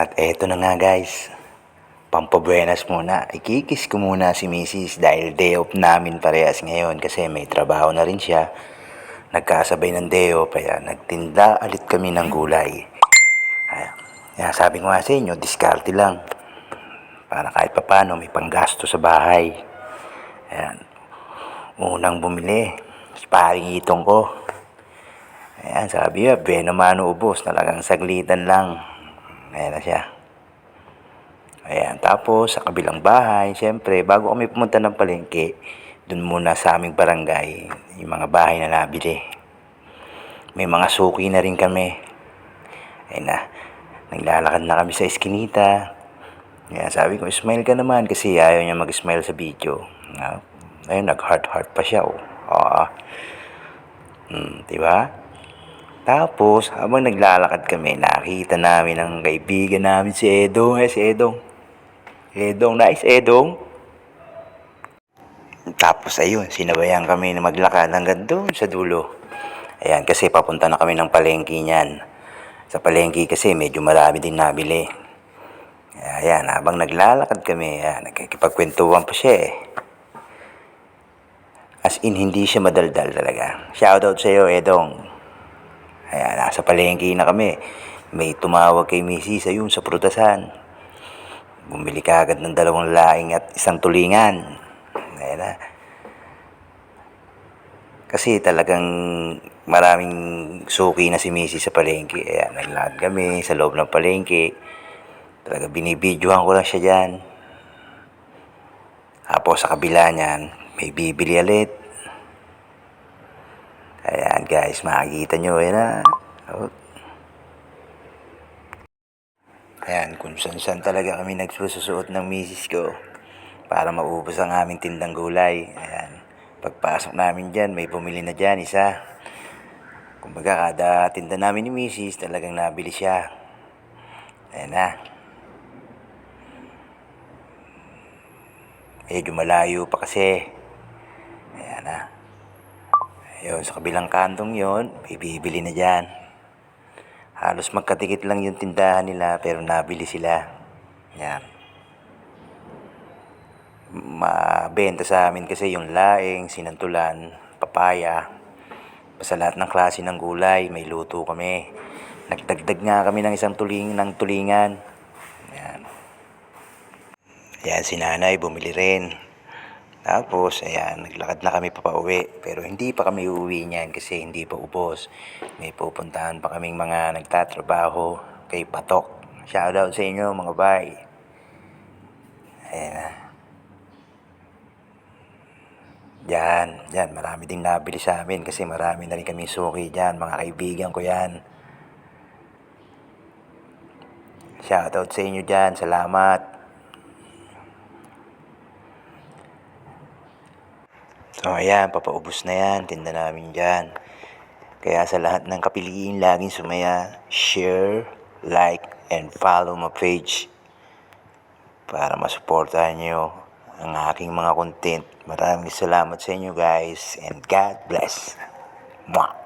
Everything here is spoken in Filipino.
At eto na nga guys, pampabuenas muna. Ikikis ko muna si Mrs. dahil day off namin parehas ngayon kasi may trabaho na rin siya. Nagkasabay ng day off kaya nagtinda alit kami ng gulay. Kaya, sabi ko nga sa inyo, diskarte lang. Para kahit papano may panggasto sa bahay. Ayan. Unang bumili, si paring itong ko. Ayan, sabi niya, Beno Mano ubos, talagang saglitan lang. Ayan na siya. Ayan, tapos sa kabilang bahay, siyempre, bago kami pumunta ng palengke, dun muna sa aming barangay, yung mga bahay na nabili. May mga suki na rin kami. Ayan na, naglalakad na kami sa eskinita. Ayan, sabi ko, smile ka naman kasi ayaw niya mag-smile sa video. Ah, Ayun, nag-heart-heart pa siya, oh. Oo. Hmm, di ba? Tapos, habang naglalakad kami, nakita namin ang kaibigan namin si Edong. Eh, si Edong. Edong, nice Edong. Tapos, ayun, sinabayan kami na maglakad hanggang doon sa dulo. Ayan, kasi papunta na kami ng palengke niyan. Sa palengke kasi medyo marami din nabili. Ayan, habang naglalakad kami, ayan, nagkikipagkwentuhan pa siya eh. As in, hindi siya madaldal talaga. Shoutout sa iyo, Edong. Ayan, nasa palengke na kami. May tumawag kay Mrs. ayun sa prutasan. Bumili ka agad ng dalawang laing at isang tulingan. Ayan na. Kasi talagang maraming suki na si Mrs. sa palengke. Ayan, naglakad kami sa loob ng palengke. Talaga binibidyohan ko lang siya dyan. Tapos sa kabila niyan, may bibili ulit. Guys, makikita nyo. Ayan na. Oh. Ayan, kung saan-saan talaga kami nagsusuot ng misis ko para maubos ang aming tindang gulay. Ayan, pagpasok namin dyan, may bumili na dyan, isa. Kumbaga, kada tinda namin ni misis, talagang nabili siya. Ayan na. Medyo malayo pa kasi. Ayun, sa kabilang kantong yon, bibili na dyan. Halos magkatikit lang yung tindahan nila pero nabili sila. Yan. Mabenta sa amin kasi yung laing, sinantulan, papaya. Basta lahat ng klase ng gulay, may luto kami. Nagdagdag nga kami ng isang tuling ng tulingan. Yan. Yan, si nanay bumili rin. Tapos, ayan, naglakad na kami papauwi. Pero hindi pa kami uuwi niyan kasi hindi pa ubos. May pupuntahan pa kaming mga nagtatrabaho kay Patok. Shoutout sa inyo mga bay. Ayan na. Yan, yan, marami ding nabili sa amin kasi marami na rin kami suki dyan, mga kaibigan ko yan. Shoutout sa inyo dyan, salamat. So ayan, papaubos na yan, tinda namin dyan. Kaya sa lahat ng kapiliin, laging sumaya, share, like, and follow my page para masuportahan nyo ang aking mga content. Maraming salamat sa inyo guys and God bless. Mwah!